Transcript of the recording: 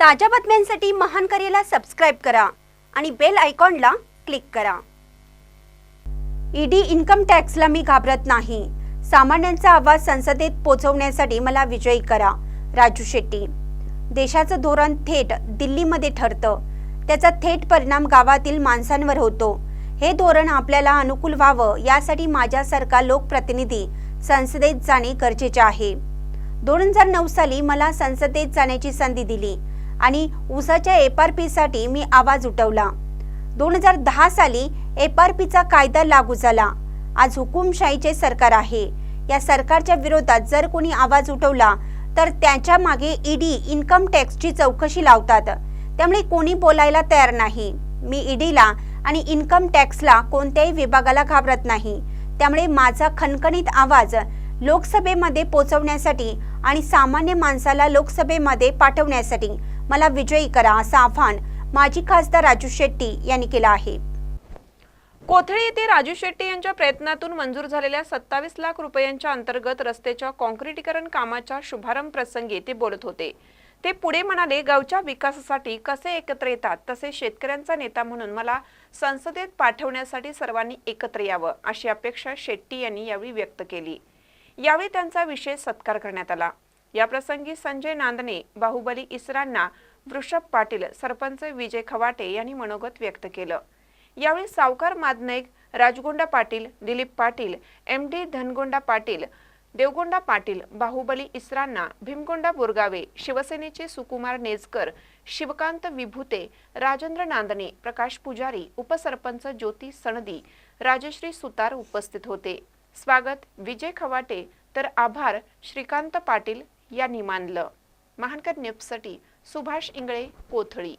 ताज्या बातम्यांसाठी महान करेला सबस्क्राईब करा आणि बेल आयकॉनला क्लिक करा. ईडी इन्कम टॅक्सला मी घाबरत नाही. सामान्यांचा आवाज संसदेत पोहोचवण्यासाठी मला विजयी करा राजू शेट्टी. देशाचं धोरण थेट दिल्लीमध्ये ठरतं. त्याचा थेट परिणाम गावातील माणसांवर होतो. हे धोरण आपल्याला अनुकूल व्हावं यासाठी माझ्यासारखा लोकप्रतिनिधी संसदेत जाणे गरजेचे आहे. दोन हजार नऊ साली मला संसदेत जाण्याची संधी दिली. आणि ऊसाच्या एफ आर पीसाठी मी आवाज उठवला. दोन हजार दहा साली एफ आर पीचा कायदा लागू झाला. आज हुकुमशाहीचे सरकार आहे. या सरकारच्या विरोधात जर कोणी आवाज उठवला तर त्याच्यामागे ईडी इन्कम टॅक्सची चौकशी लावतात. त्यामुळे कोणी बोलायला तयार नाही. मी ईडीला आणि इन्कम टॅक्सला कोणत्याही विभागाला घाबरत नाही. त्यामुळे माझा खणखणीत आवाज लोकसभेमध्ये पोचवण्यासाठी आणि सामान्य माणसाला लोकसभेमध्ये पाठवण्यासाठी मला विजयी करा असं आव्हान माजी खासदार राजू शेट्टी यांनी केलं आहे. कोथळी येथे राजू शेट्टी यांच्या प्रयत्नातून मंजूर झालेल्या सत्तावीस लाख रुपयांच्या अंतर्गत रस्त्याच्या काँक्रिटीकरण कामाच्या शुभारंभ प्रसंगी ते बोलत होते. ते पुढे म्हणाले गावच्या विकासासाठी कसे एकत्र येतात तसे शेतकऱ्यांचा नेता म्हणून मला संसदेत पाठवण्यासाठी सर्वांनी एकत्र यावं अशी अपेक्षा शेट्टी यांनी यावेळी व्यक्त केली. यावेळी त्यांचा विशेष सत्कार करण्यात आला. याप्रसंगी संजय नांदणे बाहुबली इसरांना वृषभ पाटील सरपंच विजय खवाटे यांनी मनोगत व्यक्त केलं. यावेळी सावकार मादनाईक राजगोंडा पाटील दिलीप पाटील एम डी धनगोंडा पाटील देवगोंडा पाटील बाहुबली इसरांना भीमगोंडा बोरगावे शिवसेनेचे सुकुमार नेजकर शिवकांत विभूते राजेंद्र नांदणे प्रकाश पुजारी उपसरपंच ज्योती सणदी राजश्री सुतार उपस्थित होते. स्वागत विजय खवाटे तर आभार श्रीकांत पाटील यांनी मानलं. महानकर न्यूजसाठी सुभाष इंगळे कोथळी.